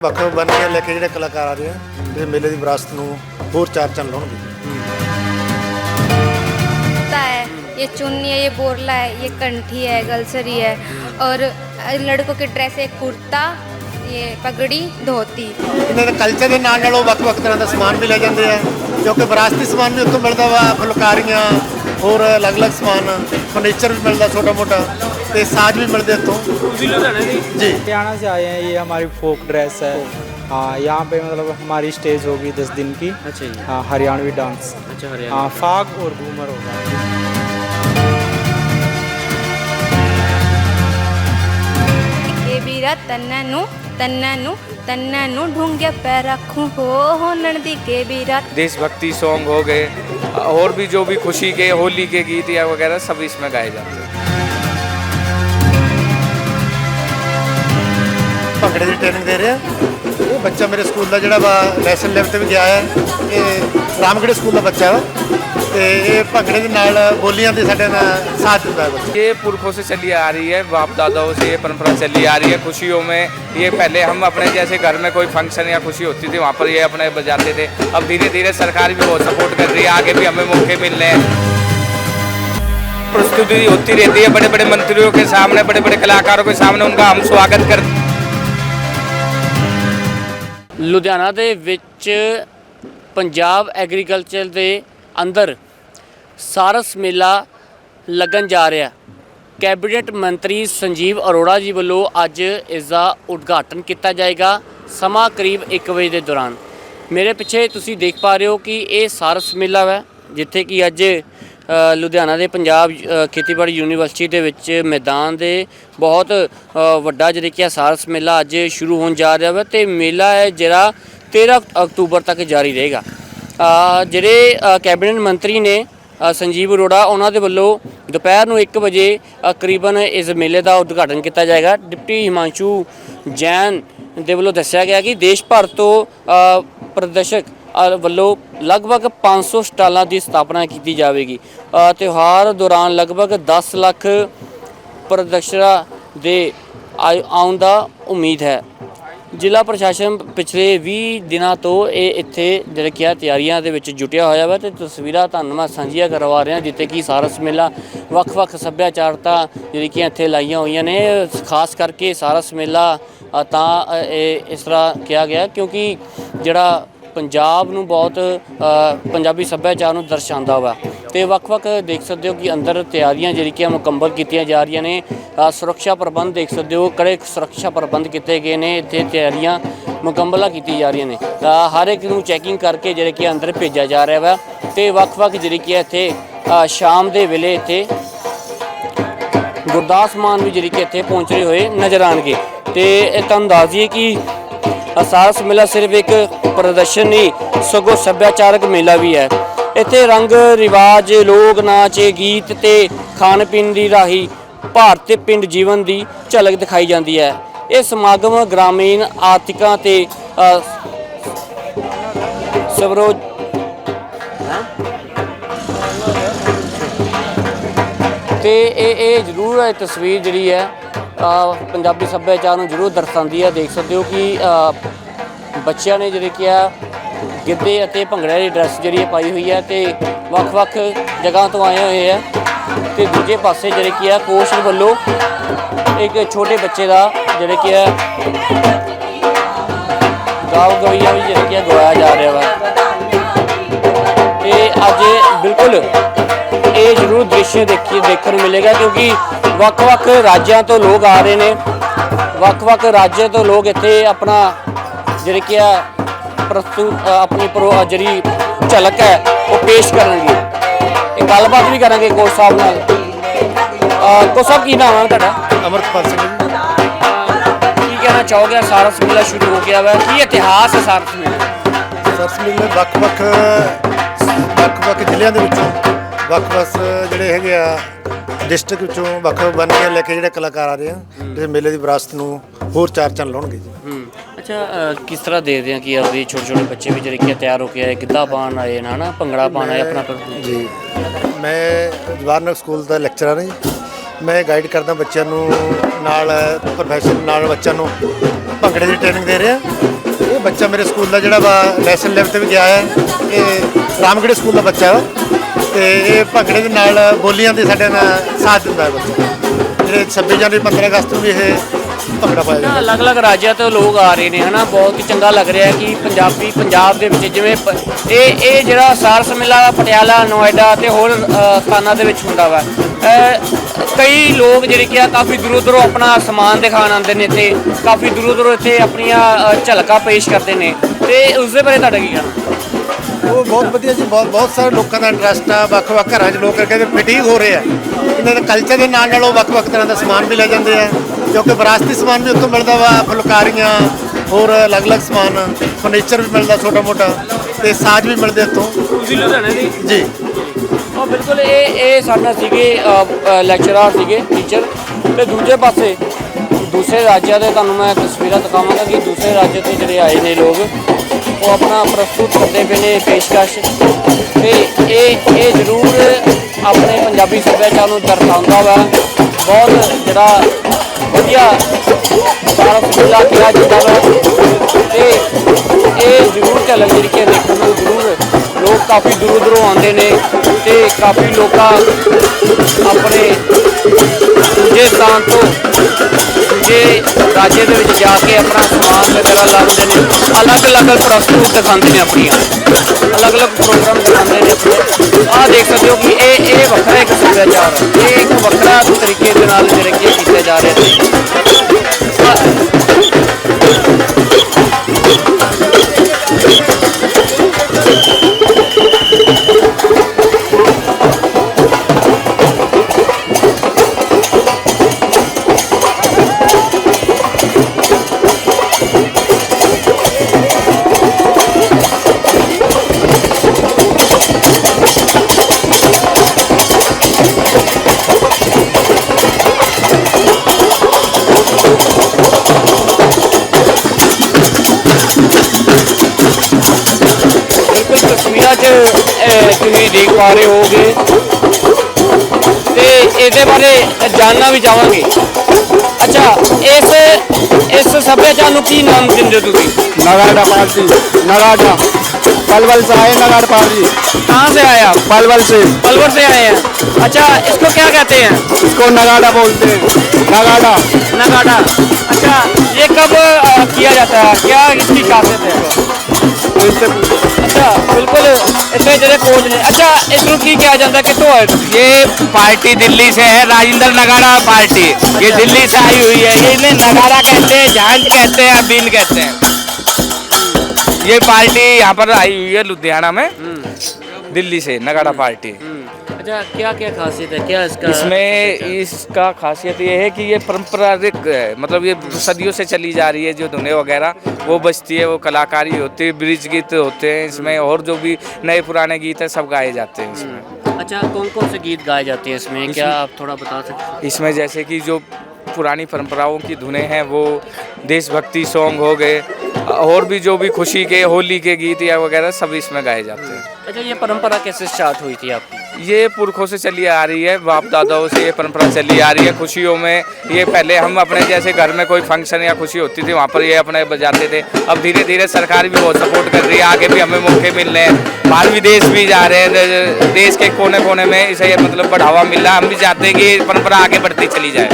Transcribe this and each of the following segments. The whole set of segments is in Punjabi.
ਵੱਖ ਬਣ ਕੇ ਲੈ ਕੇ ਜਿਹੜੇ ਕਲਾਕਾਰ ਆ ਰਹੇ ਆ ਇਹ ਮੇਲੇ ਦੀ ਵਿਰਾਸਤ ਨੂੰ ਹੋਰ ਚਾਰ ਚੰਨ ਲਾਉਣਗੇ कुर्ता है ये चुन्नी है ये बोरला है ये कंठी है गलसरी है और लड़कों की ड्रेस है कुर्ता ये पगड़ी धोती ਇਹਨਾਂ ਦੇ ਕਲਚਰ ਦੇ ਨਾਲ ਨਾਲ ਉਹ ਵੱਖ-ਵੱਖ ਤਰ੍ਹਾਂ ਦਾ ਸਮਾਨ ਵੀ ਲੈ ਜਾਂਦੇ ਆ ਕਿਉਂਕਿ ਵਿਰਾਸਤੀ ਸਮਾਨ ਵੀ ਉੱਥੋਂ ਮਿਲਦਾ ਵਾ ਫੁਲਕਾਰੀਆਂ ਹੋਰ ਅਲੱਗ-ਅਲੱਗ ਸਮਾਨ ਫਰਨੀਚਰ ਵੀ ਮਿਲਦਾ ਛੋਟਾ-ਮੋਟਾ ਤੇ ਸਾਜ਼ ਵੀ ਮਿਲਦੇ ਇੱਥੋਂ ਜੀ हरियाणा से आए हैं ये हमारी फोक ड्रेस है हाँ यहाँ पे मतलब हमारी स्टेज होगी दस दिन की अच्छा जी हाँ हरियाणवी डांस अच्छा हरियाणा हाँ फाग और घूमर होगा ਇਹ ਵੀਰਾ ਤੰਨਾ ਨੂੰ ਤੰਨਾ ਨੂੰ ਤੰਨਾ ਨੂੰ ਢੂੰਘੇ ਪੈਰ ਰੱਖੂ ਹੋ ਹੋਣਨ ਦੀ ਕੇ ਵੀਰਾ देशभक्ति सॉन्ग हो गए और भी जो भी खुशी के होली के गीत या वगैरह सब इसमें गाए जाते हैं ਭੰਗੜੇ ਦੀ ਟ੍ਰੇਨਿੰਗ ਦੇ ਰਹੇ ਆ ਇਹ ਬੱਚਾ ਮੇਰੇ ਸਕੂਲ ਦਾ ਜਿਹੜਾ ਵਾ ਨੈਸ਼ਨਲ ਲੈਵਲ ਤੇ ਵੀ ਗਿਆ ਹੈ ਇਹ ਰਾਮਗੜ੍ਹ ਸਕੂਲ ਦਾ ਬੱਚਾ ਵਾ ਤੇ ਇਹ ਭੰਗੜੇ ਦੇ ਨਾਲ ਬੋਲੀਆਂ ਦੇ ਸਾਡੇ ਨਾਲ ਸਾਥ ਦਿੰਦਾ ਹੈ ਬੱਚਾ ये पुरखों से चली आ रही है बाप दादाओं से ये परंपरा चली आ रही है खुशियों में ये पहले हम अपने जैसे घर में कोई फंक्शन या खुशी होती थी वहाँ पर ये अपने बजाते थे अब धीरे धीरे सरकार भी बहुत सपोर्ट कर रही है आगे भी हमें मौके मिल रहे हैं प्रस्तुति होती रहती है बड़े बड़े मंत्रियों के सामने बड़े बड़े कलाकारों के सामने उनका हम स्वागत करते ਲੁਧਿਆਣਾ ਦੇ ਵਿੱਚ ਪੰਜਾਬ ਐਗਰੀਕਲਚਰ ਦੇ ਅੰਦਰ ਸਾਰਸ ਮੇਲਾ ਲੱਗਣ ਜਾ ਰਿਹਾ ਕੈਬਨਿਟ ਮੰਤਰੀ ਸੰਜੀਵ ਅਰੋੜਾ ਜੀ ਵੱਲੋਂ ਅੱਜ ਇਸ ਦਾ ਉਦਘਾਟਨ ਕੀਤਾ ਜਾਏਗਾ, ਸਮਾਂ ਕਰੀਬ 1 ਵਜੇ ਦੇ ਦੌਰਾਨ। ਮੇਰੇ ਪਿੱਛੇ ਤੁਸੀਂ ਦੇਖ ਪਾ ਰਹੇ ਹੋ ਕਿ ਇਹ ਸਾਰਸ ਮੇਲਾ ਹੈ, ਜਿੱਥੇ ਕਿ ਅੱਜ ਲੁਧਿਆਣਾ ਦੇ ਪੰਜਾਬ ਖੇਤੀਬਾੜੀ ਯੂਨੀਵਰਸਿਟੀ ਦੇ ਵਿੱਚ ਮੈਦਾਨ ਦੇ ਬਹੁਤ ਵੱਡਾ ਜਿਹੜਾ ਕਿ ਸਾਰਸ ਮੇਲਾ ਅੱਜ ਸ਼ੁਰੂ ਹੋਣ ਜਾ ਰਿਹਾ ਹੈ ਤੇ ਮੇਲਾ ਹੈ ਜਿਹੜਾ 13 ਅਕਤੂਬਰ ਤੱਕ ਜਾਰੀ ਰਹੇਗਾ। ਜਿਹੜੇ ਕੈਬਨਿਟ ਮੰਤਰੀ ਨੇ ਸੰਜੀਵ ਅਰੋੜਾ ਉਹਨਾਂ ਦੇ ਵੱਲੋਂ ਦੁਪਹਿਰ ਨੂੰ 1 ਵਜੇ ਅ, ਕਰੀਬਨ ਇਸ ਮੇਲੇ ਦਾ ਉਦਘਾਟਨ ਕੀਤਾ ਜਾਏਗਾ। ਡਿਪਟੀ ਹਿਮਾਂਸ਼ੂ ਜੈਨ ਦੇ ਵੱਲੋਂ ਦੱਸਿਆ ਗਿਆ ਕਿ ਦੇਸ਼ ਭਰ ਤੋਂ ਪ੍ਰਦਰਸ਼ਕ ਵੱਲੋਂ ਲਗਭਗ 500 ਸਟਾਲਾਂ ਦੀ ਸਥਾਪਨਾ ਕੀਤੀ ਜਾਵੇਗੀ। ਤਿਉਹਾਰ ਦੌਰਾਨ ਲਗਭਗ 10 ਲੱਖ ਪ੍ਰਦਰਸ਼ਕਾਂ ਦੇ ਆਏ- ਆਉਣ ਦਾ ਉਮੀਦ ਹੈ। ਜ਼ਿਲ੍ਹਾ ਪ੍ਰਸ਼ਾਸਨ ਪਿਛਲੇ 20 ਦਿਨਾਂ ਤੋਂ ਇਹ ਇੱਥੇ ਜਿਹੜੇ ਕਿ ਆ ਤਿਆਰੀਆਂ ਦੇ ਵਿੱਚ ਜੁਟਿਆ ਹੋਇਆ ਵਾ ਤੇ ਤਸਵੀਰਾਂ ਤੁਹਾਨੂੰ ਮੈਂ ਸਾਂਝੀਆਂ ਕਰਵਾ ਰਿਹਾ ਜਿੱਥੇ ਕਿ ਸਾਰਸ ਮੇਲਾ, ਵੱਖ-ਵੱਖ ਸੱਭਿਆਚਾਰਤਾ ਜਿਹੜੀ ਕਿ ਇੱਥੇ ਲਾਈਆਂ ਹੋਈਆਂ ਨੇ, ਖਾਸ ਕਰਕੇ ਸਾਰਸ ਮੇਲਾ ਤਾਂ ਇਹ ਇਸ ਤਰ੍ਹਾਂ ਕਿਹਾ ਗਿਆ ਕਿਉਂਕਿ ਜਿਹੜਾ ਪੰਜਾਬ ਨੂੰ ਬਹੁਤ ਪੰਜਾਬੀ ਸੱਭਿਆਚਾਰ ਨੂੰ ਦਰਸਾਉਂਦਾ ਵਾ। ਤੇ ਵੱਖ-ਵੱਖ ਦੇਖ ਸਕਦੇ ਹੋ ਕਿ ਅੰਦਰ ਤਿਆਰੀਆਂ ਜਿਹੜੀ ਕਿ ਮੁਕੰਮਲ ਕੀਤੀਆਂ ਜਾ ਰਹੀਆਂ ਨੇ ਸੁਰੱਖਿਆ ਪ੍ਰਬੰਧ ਦੇਖ ਸਕਦੇ ਹੋ, ਕੜੇ ਸੁਰੱਖਿਆ ਪ੍ਰਬੰਧ ਕੀਤੇ ਗਏ ਨੇ, ਇੱਥੇ ਤਿਆਰੀਆਂ ਮੁਕੰਮਲ ਕੀਤੀ ਜਾ ਰਹੀਆਂ ਨੇ। ਹਰ ਇੱਕ ਨੂੰ ਚੈਕਿੰਗ ਕਰਕੇ ਜਿਹੜੇ ਕਿ ਅੰਦਰ ਭੇਜਿਆ ਜਾ ਰਿਹਾ ਵਾ ਤੇ ਵੱਖ-ਵੱਖ ਜਿਹੜੀ ਕਿ ਇੱਥੇ ਸ਼ਾਮ ਦੇ ਵੇਲੇ ਇੱਥੇ ਗੁਰਦਾਸ ਮਾਨ ਵੀ ਜਿਹੜੀ ਕਿ ਇੱਥੇ ਪਹੁੰਚ ਰਹੇ ਹੋਏ ਨਜ਼ਰ ਆਣਗੇ ਤੇ ਇਹ ਤੁਹਾਨੂੰ ਦੱਸ ਦਈਏ ਕਿ ਅਸਾਸ ਮੇਲਾ ਸਿਰਫ ਇੱਕ ਪ੍ਰਦਰਸ਼ਨ ਨਹੀਂ ਸਗੋਂ ਸੱਭਿਆਚਾਰਕ ਮੇਲਾ ਵੀ ਹੈ। ਇੱਥੇ ਰੰਗ ਰਿਵਾਜ ਲੋਕ ਨਾਚ ਗੀਤ ਤੇ ਖਾਣ ਪੀਣ ਦੀ ਰਾਹੀ ਭਾਰਤੀ ਪਿੰਡ ਜੀਵਨ ਦੀ ਝਲਕ ਦਿਖਾਈ ਜਾਂਦੀ ਹੈ। ਇਹ ਸਮਾਗਮ ਗ੍ਰਾਮੀਣ ਆਰਥਿਕਾਂ ਤੇ ਅ, ਸਵਰੋਜ ਤੇ ਇਹ ਇਹ ਜ਼ਰੂਰ ਇਹ ਤਸਵੀਰ ਜਿਹੜੀ ਹੈ ਪੰਜਾਬੀ ਸੱਭਿਆਚਾਰ ਨੂੰ ਜ਼ਰੂਰ ਦਰਸਾਉਂਦੀ ਹੈ। ਦੇਖ ਸਕਦੇ ਹੋ ਕਿ ਬੱਚਿਆਂ ਨੇ ਜਿਹੜੇ ਕਿ ਆ ਗਿੱਧੇ ਅਤੇ ਭੰਗੜੇ ਦੀ ਡਰੈਸ ਜਿਹੜੀ ਹੈ ਪਾਈ ਹੋਈ ਹੈ ਤੇ ਵੱਖ-ਵੱਖ ਜਗ੍ਹਾ ਤੋਂ ਆਏ ਹੋਏ ਆ ਤੇ ਦੂਜੇ ਪਾਸੇ ਜਿਹੜੇ ਕੀ ਆ ਕੋਚ ਵੱਲੋਂ ਇੱਕ ਛੋਟੇ ਬੱਚੇ ਦਾ ਜਿਹੜੇ ਕੀ ਆ ਗਾਉ ਗਵਈਆ ਵੀ ਜਿਹੜੇ ਕੀ ਆ, ਗਵਾਇਆ ਜਾ ਰਿਹਾ ਵਾ। ਤੇ ਅੱਜ ਬਿਲਕੁਲ ਦ੍ਰਿਸ਼ ਦੇਖੀ ਦੇਖਣ ਨੂੰ ਮਿਲੇਗਾ ਕਿਉਂਕਿ ਵੱਖ-ਵੱਖ ਰਾਜਾਂ ਤੋਂ ਲੋਕ ਆ ਰਹੇ ਨੇ। ਵੱਖ-ਵੱਖ ਰਾਜਾਂ ਤੋਂ ਲੋਕ ਇੱਥੇ ਆਪਣਾ ਜਿਹੜੇ ਕਿ ਆ ਪ੍ਰਸਤੁਤ ਆਪਣੀ ਜਿਹੜੀ ਝਲਕ ਹੈ ਉਹ ਪੇਸ਼ ਕਰਨਗੇ। ਇਹ ਗੱਲਬਾਤ ਵੀ ਕਰਾਂਗੇ ਕੋਚ ਸਾਹਿਬ ਨਾਲ। ਕੋਚ ਸਾਹਿਬ ਕੀ ਨਾਮ ਹੈ ਤੁਹਾਡਾ? ਅਮਰਤਪਾਲ ਸਿੰਘ ਜੀ। ਕੀ ਕਹਿਣਾ ਚਾਹੋਗੇ? ਸਾਰਸ ਮੇਲਾ ਸ਼ੁਰੂ ਹੋ ਗਿਆ ਵਾ। ਕੀ ਇਤਿਹਾਸ ਹੈ ਸਾਰਸ ਮੇਲੇ ਸਰਸ ਮੇਲੇ ਵੱਖ-ਵੱਖ ਵੱਖ-ਵੱਖ ਜ਼ਿਲ੍ਹਿਆਂ ਦੇ ਵਿੱਚੋਂ ਵੱਖ-ਵੱਖ ਜਿਹੜੇ ਹੈਗੇ ਆ ਡਿਸਟ੍ਰਿਕਟ ਵਿੱਚੋਂ ਵੱਖ ਬਣ ਕੇ ਲੈ ਕੇ ਜਿਹੜੇ ਕਲਾਕਾਰ ਆ ਰਹੇ ਆ ਇਹ ਮੇਲੇ ਦੀ ਵਿਰਾਸਤ ਨੂੰ ਹੋਰ ਚਾਰ ਚੰਨ ਲਾਉਣਗੇ ਜੀ। ਹੂੰ। ਅੱਛਾ ਅ, ਕਿਸ ਤਰ੍ਹਾਂ ਦੇਖਦੇ ਆ ਕਿ ਆਪਣੀ ਛੋਟੇ ਛੋਟੇ ਬੱਚੇ ਵੀ ਜਿਹੜੇ ਕਿ ਤਿਆਰ ਹੋ ਕੇ ਆਏ ਗਿੱਧਾ ਪਾਉਣ ਆਏ ਨੇ ਹਨਾ? ਭੰਗੜਾ ਪਾਉਣ ਆਏ ਆਪਣਾ ਜੀ ਮੈਂ ਜਵਾਹਰ ਸਕੂਲ ਦਾ ਲੈਕਚਰਰ ਹਾਂ ਜੀ। ਮੈਂ ਗਾਈਡ ਕਰਦਾ ਬੱਚਿਆਂ ਨੂੰ ਨਾਲ ਪ੍ਰੋਫੈਸ਼ਨ ਨਾਲ ਬੱਚਿਆਂ ਨੂੰ ਭੰਗੜੇ ਦੀ ਟ੍ਰੇਨਿੰਗ ਦੇ ਰਹੇ। ਇਹ ਬੱਚਾ ਮੇਰੇ ਸਕੂਲ ਦਾ ਜਿਹੜਾ ਵਾ ਨੈਸ਼ਨਲ ਲੈਵਲ ਤੇ ਵੀ ਗਿਆ ਹੈ। ਇਹ ਰਾਮਗੜ੍ਹ ਸਕੂਲ ਦਾ ਬੱਚਾ ਵਾ ਤੇ ਇਹ ਭੰਗੜੇ ਦੇ ਨਾਲ ਬੋਲੀਆਂ ਦੇ ਸਾਡੇ ਨਾਲ ਸਾਥ ਦਿੰਦਾ ਹੈ ਬੱਚਾ। ਜਿਹੜੇ 26 ਜਨਵਰੀ 15 ਅਗਸਤ ਨੂੰ ਵੀ ਇਹ ਭੰਗੜਾ ਪਾਇਆ ਜਾਂਦਾ। ਅਲੱਗ-ਅਲੱਗ ਰਾਜਾਂ ਤੋਂ ਲੋਕ ਆ ਰਹੇ ਨੇ ਹਨਾ? ਬਹੁਤ ਹੀ ਚੰਗਾ ਲੱਗ ਰਿਹਾ ਕਿ ਪੰਜਾਬੀ ਪੰਜਾਬ ਦੇ ਵਿੱਚ ਜਿਵੇਂ ਪ- ਇਹ ਇਹ ਜਿਹੜਾ ਸਾਰਸ ਮੇਲਾ ਪਟਿਆਲਾ ਨੋਇਡਾ ਤੇ ਹੋਰ ਅ, ਸਥਾਨਾਂ ਦੇ ਵਿੱਚ ਹੁੰਦਾ ਵਾ। ਅ, ਕਈ ਲੋਕ ਜਿਹੜੇ ਕਿ ਆ ਕਾਫੀ ਦੂਰੋਂ ਦੂਰੋਂ ਆਪਣਾ ਸਮਾਨ ਦਿਖਾਣ ਆਉਂਦੇ ਨੇ ਇੱਥੇ ਕਾਫੀ ਦੂਰੋਂ ਦੂਰੋਂ ਇੱਥੇ ਆਪਣੀਆਂ ਅ, ਝਲਕਾਂ ਪੇਸ਼ ਕਰਦੇ ਨੇ। ਤੇ ਉਸ ਦੇ ਬਾਰੇ ਤੁਹਾਡਾ ਕੀ ਕਹਿਣਾ? ਉਹ ਬਹੁਤ ਵਧੀਆ ਜੀ ਬਹੁਤ ਬਹੁਤ ਸਾਰੇ ਲੋਕਾਂ ਦਾ ਇੰਟਰਸਟ ਆ ਵੱਖ-ਵੱਖ ਘਰਾਂ 'ਚ ਲੋਕ ਕਹਿੰਦੇ ਫਿਟਿੰਗ ਹੋ ਰਹੇ ਆ। ਇਹਨਾਂ ਦੇ ਕਲਚਰ ਦੇ ਨਾਲ ਨਾਲ ਉਹ ਵੱਖ-ਵੱਖ ਤਰ੍ਹਾਂ ਦਾ ਸਮਾਨ ਵੀ ਲੈ ਜਾਂਦੇ ਆ ਕਿਉਂਕਿ ਵਿਰਾਸਤੀ ਸਮਾਨ ਵੀ ਉੱਥੋਂ ਮਿਲਦਾ ਵਾ ਫੁਲਕਾਰੀਆਂ ਹੋਰ ਅਲੱਗ-ਅਲੱਗ ਸਮਾਨ ਫਰਨੀਚਰ ਵੀ ਮਿਲਦਾ ਛੋਟਾ-ਮੋਟਾ ਤੇ ਸਾਜ਼ ਵੀ ਮਿਲਦੇ ਇੱਥੋਂ ਤੁਸੀਂ ਲੁਧਿਆਣੇ ਦੀ? ਜੀ। ਉਹ ਬਿਲਕੁਲ ਇਹ ਇਹ ਸਾਡਾ ਸੀਗੇ ਲੈਕਚਰਰ ਸੀਗੇ ਟੀਚਰ ਤੇ ਦੂਜੇ ਪਾਸੇ ਦੂਸਰੇ ਰਾਜਾਂ ਦੇ ਤੁਹਾਨੂੰ ਮੈਂ ਤਸਵੀਰਾਂ ਦਿਖਾਵਾਂਗਾ ਕਿ ਦੂਸਰੇ ਰਾਜ ਤੋਂ ਜਿਹੜੇ ਆਏ ਨੇ ਲੋਕ ਉਹ ਆਪਣਾ ਪ੍ਰਸਤੁਤ ਕਰਦੇ ਪਏ ਨੇ ਪੇਸ਼ਕਸ਼। ਤੇ ਇਹ ਇਹ ਜ਼ਰੂਰ ਆਪਣੇ ਪੰਜਾਬੀ ਸੱਭਿਆਚਾਰ ਨੂੰ ਦਰਸਾਉਂਦਾ ਵਾ। ਬਹੁਤ ਜਿਹੜਾ ਵਧੀਆ ਸਾਰਾ ਸੁਝਾ ਕਿਹਾ ਜਾਂਦਾ ਵਾ ਤੇ ਇਹ ਜ਼ਰੂਰ ਝਲਕ ਜਿਹੜੀ ਦੇਖਣ ਨੂੰ ਜ਼ਰੂਰ ਲੋਕ ਕਾਫੀ ਦੂਰੋਂ ਦੂਰੋਂ ਆਉਂਦੇ ਨੇ ਤੇ ਕਾਫੀ ਲੋਕਾਂ ਆਪਣੇ ਦੂਜੇ ਸਥਾਨ ਤੋਂ ਦੂਜੇ ਰਾਜੇ ਦੇ ਵਿੱਚ ਜਾ ਕੇ ਆਪਣਾ ਸਮਾਨ ਵਗੈਰਾ ਲਾਉਂਦੇ ਨੇ। ਅਲੱਗ-ਅਲੱਗ ਪ੍ਰਸਤੂਤ ਦਿਖਾਉਂਦੇ ਨੇ ਆਪਣੀਆਂ। ਅਲੱਗ-ਅਲੱਗ ਪ੍ਰੋਗਰਾਮ ਦਿਖਾਉਂਦੇ ਨੇ ਆਪਣੇ। ਆਹ ਦੇਖ ਸਕਦੇ ਹੋ ਕਿ ਇਹ ਇਹ ਵੱਖਰਾ ਇੱਕ ਸੱਭਿਆਚਾਰ ਹੈ। ਇਹ ਇੱਕ ਵੱਖਰਾ ਤਰੀਕੇ ਦੇ ਨਾਲ ਜਿਹੜੇ ਕਿ ਕੀਤੇ ਜਾ ਰਿਹਾ ਨੇ। ਤੁਸੀਂ ਦੇਖ ਪਾ ਰਹੇ ਹੋਗੇ ਤੇ ਇਹਦੇ ਬਾਰੇ ਜਾਣਨਾ ਵੀ ਚਾਹਾਂਗੇ ਅੱਛਾ ਇਸ ਇਸ ਸੱਭਿਆਚਾਰ ਨੂੰ ਕੀ ਨਾਮ ਦਿੰਦੇ ਹੋ ਤੁਸੀਂ नगाड़ा पार्टी नगाड़ा पलवल से आए नगाड़ पार्टी कहाँ से आए आप पलवल से पलवल से आए हैं अच्छा इसको क्या कहते हैं इसको नगाड़ा बोलते हैं नगाड़ा नगाड़ा अच्छा ये कब अ, किया जाता है क्या इसकी खासियत है इससे अच्छा बिल्कुल इतने जरे कोच ने अच्छा इसको की किया जाता कितों है ये पार्टी दिल्ली से है राजेंद्र नगाड़ा पार्टी ये दिल्ली से आई हुई है ये इन्हें नगाड़ा कहते हैं झांझ कहते हैं बीन कहते हैं ये पार्टी यहाँ पर आई हुई है लुधियाना में दिल्ली से नगाड़ा पार्टी अच्छा क्या क्या खासियत है? क्या इसका इसमें इसका खासियत ये है कि ये पारंपरिक है मतलब ये सदियों से चली जा रही है जो धुने वगैरह वो बजती है वो कलाकारी होती है ब्रिज गीत होते हैं इसमें और जो भी नए पुराने गीत हैं सब गाए जाते हैं इसमें। अच्छा कौन कौन से गीत गाए जाते हैं इसमें क्या आप थोड़ा बता सकते हैं? इसमें जैसे कि जो पुरानी परंपराओं की धुनें हैं वो देशभक्ति सॉन्ग हो गए और भी जो भी खुशी के होली के गीत या वगैरह सब इसमें गाए जाते हैं। अच्छा ये परंपरा कैसे स्टार्ट हुई थी आपकी? ये पुरखों से चली आ रही है बाप दादाओं से ये परंपरा चली आ रही है खुशियों में। ये पहले हम अपने जैसे घर में कोई फ़ंक्शन या खुशी होती थी वहाँ पर ये अपने बजाते थे। अब धीरे धीरे सरकार भी बहुत सपोर्ट कर रही है आगे भी हमें मौके मिल रहे हैं। बाहर विदेश भी जा रहे हैं देश के कोने कोने में इसे मतलब बढ़ावा मिल। रहा है हम भी चाहते हैं कि ये परंपरा आगे बढ़ती चली जाए।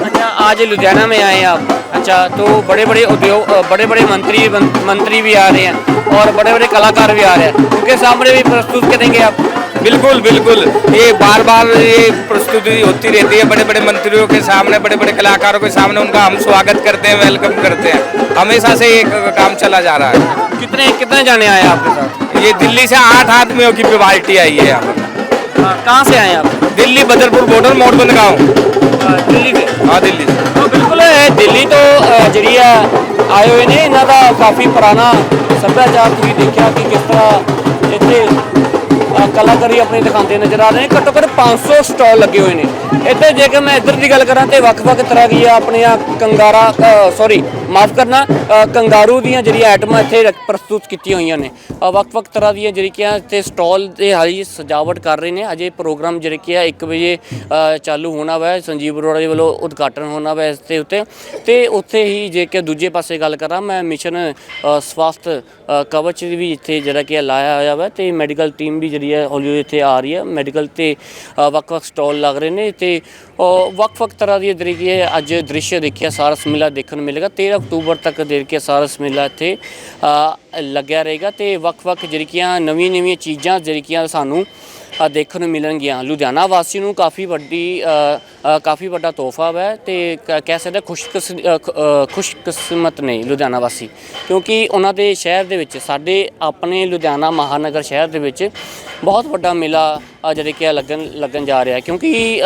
अच्छा आज लुधियाना में आए आप। अच्छा तो बड़े बड़े उद्योग बड़े बड़े मंत्री मंत्री भी आ रहे हैं और बड़े बड़े कलाकार भी आ रहे हैं। उनके सामने भी प्रस्तुत करेंगे आप? बिल्कुल बिल्कुल। ये बार बार ये प्रस्तुति होती रहती है बड़े बड़े मंत्रियों के सामने बड़े बड़े कलाकारों के सामने। उनका हम स्वागत करते हैं वेलकम करते हैं। हमेशा से ये काम चला जा रहा है। कितने कितने जाने आए आपके साथ? ये दिल्ली से आठ आदमियों की पार्टी आई है यहाँ हाँ, कहाँ से आए आप? दिल्ली बदरपुर बॉर्डर मोटबंद गाँव। हाँ, दिल्ली से। हाँ दिल्ली से। तो बिल्कुल ਇਹ ਦਿੱਲੀ ਤੋਂ ਜਿਹੜੀ ਆ, ਆਏ ਹੋਏ ਨੇ, ਇਹਨਾਂ ਦਾ ਕਾਫੀ ਪੁਰਾਣਾ ਸੱਭਿਆਚਾਰ ਤੁਸੀਂ ਦੇਖਿਆ ਕਿ ਕਿਸ ਤਰ੍ਹਾਂ ਇੱਥੇ ਕਲਾਕਾਰੀ ਆਪਣੀ ਦਿਖਾਉਂਦੇ ਨਜ਼ਰ ਆ ਰਹੇ ਨੇ। ਘੱਟੋ ਘੱਟ 500 ਸਟਾਲ ਲੱਗੇ ਹੋਏ ਨੇ। ਇੱਥੇ ਜੇਕਰ ਮੈਂ ਇੱਧਰ ਦੀ ਗੱਲ ਕਰਾਂ ਤੇ ਵੱਖ-ਵੱਖ ਤਰ੍ਹਾਂ ਦੀ ਆ ਆਪਣੀਆਂ ਕੰਗਾਰਾ ਸੌਰੀ ਮਾਫ ਕਰਨਾ ਕੰਗਾਰੂ ਦੀਆਂ ਜਿਹੜੀਆਂ ਆਈਟਮਾਂ ਇੱਥੇ ਰੱਖ- ਪ੍ਰਸਤੁਤ ਕੀਤੀਆਂ ਹੋਈਆਂ ਨੇ। ਵੱਖ-ਵੱਖ ਤਰ੍ਹਾਂ ਦੀਆਂ ਜਿਹੜੀਆਂ ਇੱਥੇ ਸਟਾਲ ਤੇ ਹਾਲੀ ਸਜਾਵਟ ਕਰ ਰਹੇ ਨੇ। ਅਜੇ ਪ੍ਰੋਗਰਾਮ ਜਿਹੜੇ ਕਿ ਆ 1 ਵਜੇ ਚਾਲੂ ਹੋਣਾ ਵਾ, ਸੰਜੀਵ ਅਰੋੜਾ ਦੇ ਵੱਲੋਂ ਉਦਘਾਟਨ ਹੋਣਾ ਵਾ ਇਸ ਦੇ ਉੱਤੇ। ਤੇ ਉੱਥੇ ਹੀ ਜੇ ਕਿ ਦੂਜੇ ਪਾਸੇ ਗੱਲ ਕਰਾਂ, ਮੈਂ ਮਿਸ਼ਨ ਸਵਾਸਥ ਕਵਚ ਵੀ ਇੱਥੇ ਜਿਹੜਾ ਕਿ ਲਾਇਆ ਹੋਇਆ ਵਾ ਤੇ ਮੈਡੀਕਲ ਟੀਮ ਵੀ ਜਿਹੜੀ ਹੈ ਹੌਲੀ ਹੌਲੀ ਇੱਥੇ ਆ ਰਹੀ ਹੈ ਮੈਡੀਕਲ ਤੇ ਵੱਖ-ਵੱਖ ਸਟਾਲ ਲੱਗ ਰਹੇ ਨੇ ਤੇ ਵੱਖ-ਵੱਖ ਤਰ੍ਹਾਂ ਦੀ ਕਿ ਅੱਜ ਦ੍ਰਿਸ਼ ਦੇਖਿਆ ਸਾਰਸ ਮੇਲਾ ਦੇਖਣ ਨੂੰ ਮਿਲੇਗਾ। 13 ਅਕਤੂਬਰ ਤੱਕ ਦੇਖਿਆ ਸਾਰਸ ਮੇਲਾ ਇੱਥੇ ਲੱਗਿਆ ਰਹੇਗਾ ਤੇ ਵੱਖ-ਵੱਖ ਜਿਹੜੀਆਂ ਨਵੀਆਂ-ਨਵੀਆਂ ਚੀਜ਼ਾਂ ਜਿਹੜੀਆਂ ਸਾਨੂੰ ਦੇਖਣ ਨੂੰ ਮਿਲਣਗੀਆਂ। ਲੁਧਿਆਣਾ ਵਾਸੀ ਨੂੰ ਕਾਫੀ ਵੱਡੀ ਕਾਫੀ ਵੱਡਾ ਤੋਹਫਾ ਹੈ ਤੇ ਕ- ਕਹਿ ਸਕਦੇ ਖੁਸ਼ਕਿਸ ਖੁਸ਼ਕਿਸਮਤ ਨੇ ਲੁਧਿਆਣਾ ਵਾਸੀ। ਕਿਉਂਕਿ ਉਹਨਾਂ ਦੇ ਸ਼ਹਿਰ ਦੇ ਵਿੱਚ, ਸਾਡੇ ਆਪਣੇ ਲੁਧਿਆਣਾ ਮਹਾਨਗਰ ਸ਼ਹਿਰ ਦੇ ਵਿੱਚ ਬਹੁਤ ਵੱਡਾ ਮੇਲਾ ਜਿਹੜੇ ਕਿ ਲੱਗਣ ਲੱਗਣ ਜਾ ਰਿਹਾ ਕਿਉਂਕਿ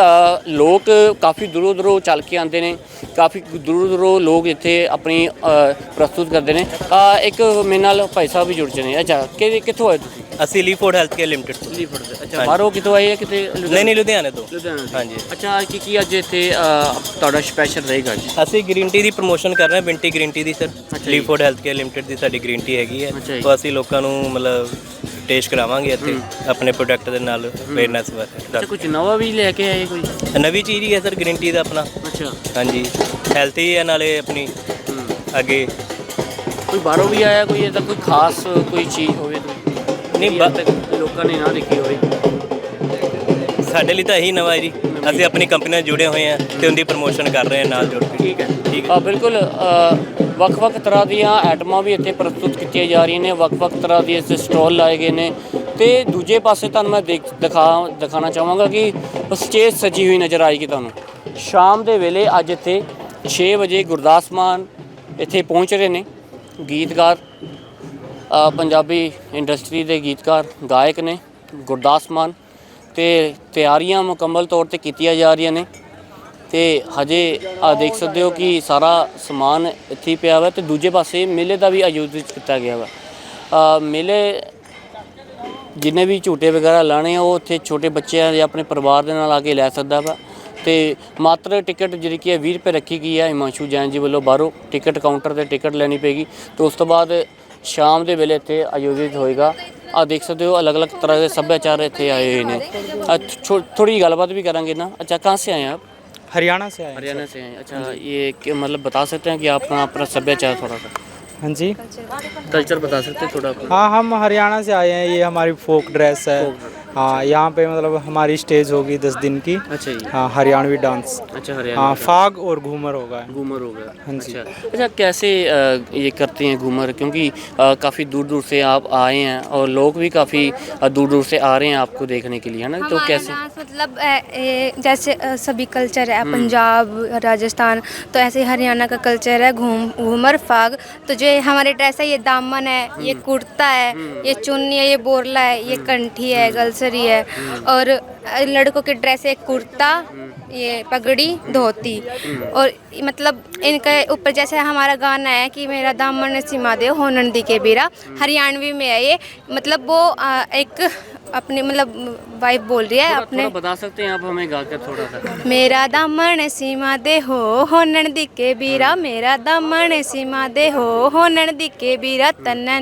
ਲੋਕ ਕਾਫੀ ਦੂਰੋਂ ਦੂਰੋਂ ਚੱਲ ਕੇ ਆਉਂਦੇ ਨੇ ਕਾਫੀ ਦੂਰੋਂ ਦੂਰੋਂ ਲੋਕ ਇੱਥੇ ਆਪਣੀ ਪ੍ਰਸਤੁਤ ਕਰਦੇ ਨੇ। ਇੱਕ ਮੇਰੇ ਨਾਲ ਭਾਈ ਸਾਹਿਬ ਵੀ ਜੁੜ ਚੁੱਕੇ ਨੇ। ਅੱਛਾ ਕਿੱਥੋਂ ਆਏ ਤੁਸੀਂ? ਅਸੀਂ ਲੀਫੋਰਡ ਹੈਲਥ ਕੇਅਰ ਲਿਮਟਿਡ ਤੋਂ। ਲੀਫੜ ਦੇ। ਅੱਛਾ ਬਾਹਰੋਂ ਕਿਤੋਂ ਆਏ ਆ? ਕਿਤੇ ਨਹੀਂ ਨਹੀਂ ਲੁਧਿਆਣੇ ਤੋਂ। ਲੁਧਿਆਣਾ। ਹਾਂਜੀ। ਅੱਛਾ ਕੀ ਕੀ ਅੱਜ ਇੱਥੇ ਤੁਹਾਡਾ ਸਪੈਸ਼ਲ ਰਹੇਗਾ ਜੀ? ਅਸੀਂ ਗ੍ਰੀਨ ਟੀ ਦੀ ਪ੍ਰੋਮੋਸ਼ਨ ਕਰ ਰਹੇ ਹਾਂ ਬਿੰਟੀ ਗ੍ਰੀਨ ਟੀ ਦੀ sir. Leeford health care limited ਦੀ ਸਾਡੀ ਗ੍ਰੀਨ ਟੀ ਹੈਗੀ ਹੈ। ਤਾਂ ਅਸੀਂ ਲੋਕਾਂ ਨੂੰ ਮਤਲਬ ਟੇਸਟ ਕਰਾਵਾਂਗੇ ਇੱਥੇ ਆਪਣੇ ਪ੍ਰੋਡਕਟ ਦੇ ਨਾਲ ਅਵੇਅਰਨੈਸ ਅੱਛਾ ਬਾਰੇ ਕੁਝ ਨਵਾਂ ਵੀ ਲੈ ਕੇ ਆਏ ਕੋਈ? ਨਵੀਂ ਚੀਜ਼ ਹੀ ਹੈ ਸਰ ਗ੍ਰੀਨ ਟੀ ਦਾ ਆਪਣਾ। ਅੱਛਾ। ਹਾਂਜੀ। ਹੈਲਥੀ ਹੈ ਨਾਲੇ ਆਪਣੀ। ਅੱਗੇ। ਕੋਈ ਬਾਹਰੋਂ ਵੀ ਆਇਆ ਕੋਈ ਇਹਦਾ ਕੋਈ ਖਾਸ ਕੋਈ ਚੀਜ਼ ਹੋਵੇ ਨਹੀਂ, ਲੋਕਾਂ ਨੇ ਨਾ ਦੇਖੀ ਹੋਵੇ। ਸਾਡੇ ਲਈ ਤਾਂ ਇਹੀ ਨਵਾਂ ਹੈ ਜੀ। ਅਸੀਂ ਆਪਣੀ ਕੰਪਨੀ ਨਾਲ ਜੁੜੇ ਹੋਏ ਹਾਂ ਤੇ ਉਹਦੀ ਪ੍ਰੋਮੋਸ਼ਨ ਕਰ ਰਹੇ ਹਾਂ ਨਾਲ ਜੁੜ ਕੇ। ਠੀਕ ਹੈ। ਠੀਕ ਆ ਬਿਲਕੁਲ ਵੱਖ-ਵੱਖ ਤਰ੍ਹਾਂ ਦੀਆਂ ਆਈਟਮਾਂ ਵੀ ਇੱਥੇ ਪ੍ਰਸਤੁਤ ਕੀਤੀਆਂ ਜਾ ਰਹੀਆਂ ਨੇ ਵੱਖ-ਵੱਖ ਤਰ੍ਹਾਂ ਦੇ ਇੱਥੇ ਸਟਾਲ ਲਾਏ ਗਏ ਨੇ। ਤੇ ਦੂਜੇ ਪਾਸੇ ਤੁਹਾਨੂੰ ਮੈਂ ਦੇਖ ਦਿਖਾ ਦਿਖਾਣਾ ਚਾਹਾਂਗਾ ਕਿ ਸਟੇਜ ਸਜੀ ਹੋਈ ਨਜ਼ਰ ਆਏਗੀ ਤੁਹਾਨੂੰ। ਸ਼ਾਮ ਦੇ ਵੇਲੇ ਅੱਜ ਇੱਥੇ 6 ਵਜੇ ਗੁਰਦਾਸ ਮਾਨ ਇੱਥੇ ਪਹੁੰਚ ਰਹੇ ਨੇ। ਗੀਤਕਾਰ ਪੰਜਾਬੀ ਇੰਡਸਟਰੀ ਦੇ ਗੀਤਕਾਰ ਗਾਇਕ ਨੇ ਗੁਰਦਾਸ ਮਾਨ। ਤੇ ਤਿਆਰੀਆਂ ਮੁਕੰਮਲ ਤੌਰ ਤੇ ਕੀਤੀਆਂ ਜਾ ਰਹੀਆਂ ਨੇ। ਤੇ ਹਜੇ ਆ ਦੇਖ ਸਕਦੇ ਹੋ ਕਿ ਸਾਰਾ ਸਮਾਨ ਇੱਥੇ ਹੀ ਪਿਆ ਹੋਇਆ ਤੇ ਦੂਜੇ ਪਾਸੇ ਮੇਲੇ ਦਾ ਵੀ ਆਯੋਜਿਤ ਕੀਤਾ ਗਿਆ ਵਾ। ਮੇਲੇ ਜਿੰਨੇ ਵੀ ਝੂਟੇ ਵਗੈਰਾ ਲਾਣੇ ਆ, ਉਹ ਇੱਥੇ ਛੋਟੇ ਬੱਚਿਆਂ ਜਾਂ ਆਪਣੇ ਪਰਿਵਾਰ ਦੇ ਨਾਲ ਆ ਕੇ ਲੈ ਸਕਦਾ ਵਾ। ਤੇ ਮਾਤਰ ਟਿਕਟ ਜਿਹੜੀ ਕਿ ਹੈ 20 ਰੁਪਏ ਰੱਖੀ ਗਈ ਹੈ ਹਿਮਾਂਸ਼ੂ ਜੈਨ ਜੀ ਵੱਲੋਂ ਬਾਹਰੋਂ। ਟਿਕਟ ਕਾਊਂਟਰ ਤੇ ਟਿਕਟ ਲੈਣੀ ਪਏਗੀ। ਤੇ ਉਸ ਤੋਂ ਬਾਅਦ ਸ਼ਾਮ ਦੇ ਵੇਲੇ ਇੱਥੇ ਆਯੋਜਿਤ ਹੋਏਗਾ। ਆ ਦੇਖ ਸਕਦੇ ਹੋ ਅਲੱਗ-ਅਲੱਗ ਤਰ੍ਹਾਂ ਦੇ ਸੱਭਿਆਚਾਰ ਇੱਥੇ ਆਏ ਹੋਏ ਨੇ ਥੋੜੀ ਗੱਲਬਾਤ ਵੀ ਕਰਾਂਗੇ ना अच्छा कहाँ से आए आप हरियाणा से आए हैं हरियाणा से आए अच्छा ये क्या- मतलब बता सकते हैं कि आपका अपना सभ्याचार थोड़ा सा सर। हाँ जी कल्चर बता सकते हैं थोड़ा अपना हाँ हम हरियाणा से आए हैं ये हमारी फोक ड्रेस है हाँ यहाँ पे मतलब हमारी स्टेज होगी दस दिन की। अच्छा जी। हाँ हरियाणवी डांस अच्छा हरियाणा हाँ फाग और घूमर होगा। घूमर हो गया हाँ जी। अच्छा अच्छा कैसे ये करते हैं घूमर? क्योंकि काफ़ी दूर दूर से आप आए हैं और लोग भी काफ़ी दूर दूर से आ रहे हैं आपको देखने के लिए है ना? तो कैसे? मतलब जैसे सभी कल्चर है पंजाब राजस्थान तो ऐसे हरियाणा का कल्चर है घूम घूमर फाग। तो जो हमारे ड्रेस है ये दामन है ये कुर्ता है ये चुन्नी है ये बोरला है ये कंठी है गलसरी है और अ, लड़कों की ड्रेस है कुर्ता ये पगड़ी धोती और मतलब इनके ऊपर जैसे हमारा गाना है कि मेरा दामन सीमा दे हो नंदी के बीरा हरियाणवी में है ये मतलब वो अ, एक अपनी मतलब वाइफ बोल रही है थोड़ा, अपने थोड़ा बता सकते हैं आप हमें गाकर थोड़ा सा ਮੇਰਾ ਦਾਮਣ ਸੀਮਾ ਦੇ ਹੋ ਹੋਣਨ ਦੀ ਕੇ ਵੀਰਾ ਮੇਰਾ ਦਾਮਣ ਸੀਮਾ ਦੇ ਹੋ ਹੋਣਨ ਦੀ ਕੇ ਵੀਰਾ ਤੰਨਾਂ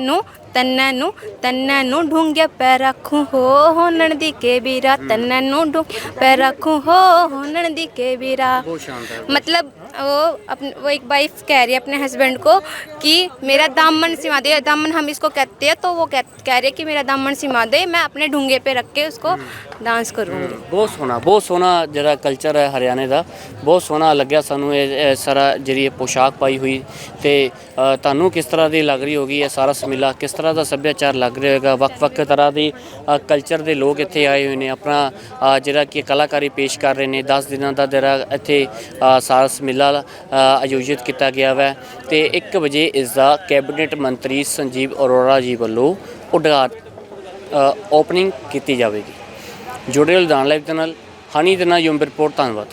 ತನ್ನನು ತನ್ನನು ಢುಂಗ್ಯ ಪೆರಖು ಹೋ ಹೊನ್ನಣ ದಿ ಕೇಬೀರಾ तन्नू ढूंढ पैर रखूँ हो होनन दी के बीरा मतलब वो अपने वो एक वाइफ कह रही है अपने हस्बैंड को कि मेरा दामन सिमा दे दामन हम इसको कहते हैं तो वो कह कह रही है कि मेरा दामन सिमा दे मैं अपने ढूँगे पे रख के उसको ਡਾਂਸ ਕਰੂੰਗੀ। ਬਹੁਤ ਸੋਹਣਾ ਬਹੁਤ ਸੋਹਣਾ ਜਿਹੜਾ ਕਲਚਰ ਹੈ ਹਰਿਆਣੇ ਦਾ, ਬਹੁਤ ਸੋਹਣਾ ਲੱਗਿਆ ਸਾਨੂੰ ਇਹ ਸਾਰਾ ਜਿਹੜੀ ਇਹ ਪੋਸ਼ਾਕ ਪਾਈ ਹੋਈ ਤੇ ਤੁਹਾਨੂੰ ਕਿਸ ਤਰ੍ਹਾਂ ਦੀ ਲੱਗ ਰਹੀ ਹੋਗੀ ਇਹ ਸਾਰਾ ਸਮਿਲਾ? ਕਿਸ ਤਰ੍ਹਾਂ ਦਾ ਸੱਭਿਆਚਾਰ ਲੱਗ ਰਿਹਾ ਹੋਏਗਾ ਵੱਖ-ਵੱਖ ਤਰ੍ਹਾਂ ਦੀ ਕਲਚਰ ਦੇ ਲੋਕ ਇੱਥੇ ਆਏ ਹੋਏ ਨੇ, ਆਪਣਾ ਜਿਹੜਾ ਕਿ ਕਲਾਕਾਰੀ ਪੇਸ਼ ਕਰ ਰਹੇ ਨੇ 10 ਦਿਨਾਂ ਦਾ ਜਿਹੜਾ ਇੱਥੇ ਸਾਰਾ ਸਮਿਲਾ ਆਯੋਜਿਤ ਕੀਤਾ ਗਿਆ ਵੈ। ਤੇ 1 ਵਜੇ ਇਸ ਦਾ ਕੈਬਨਿਟ ਮੰਤਰੀ ਸੰਜੀਵ ਅਰੋੜਾ ਜੀ ਵੱਲੋਂ ਉਡਘਾਟ ਓਪਨਿੰਗ ਕੀਤੀ ਜਾਵੇਗੀ। ਜੁੜੇ ਲੁਧਿਆਣਾ ਲਾਈਵ ਦੇ ਨਾਲ। ਹਨੀ ਦੇ ਨਾਲ ਯੂਮ ਰਿਪੋਰਟ ਧੰਨਵਾਦ।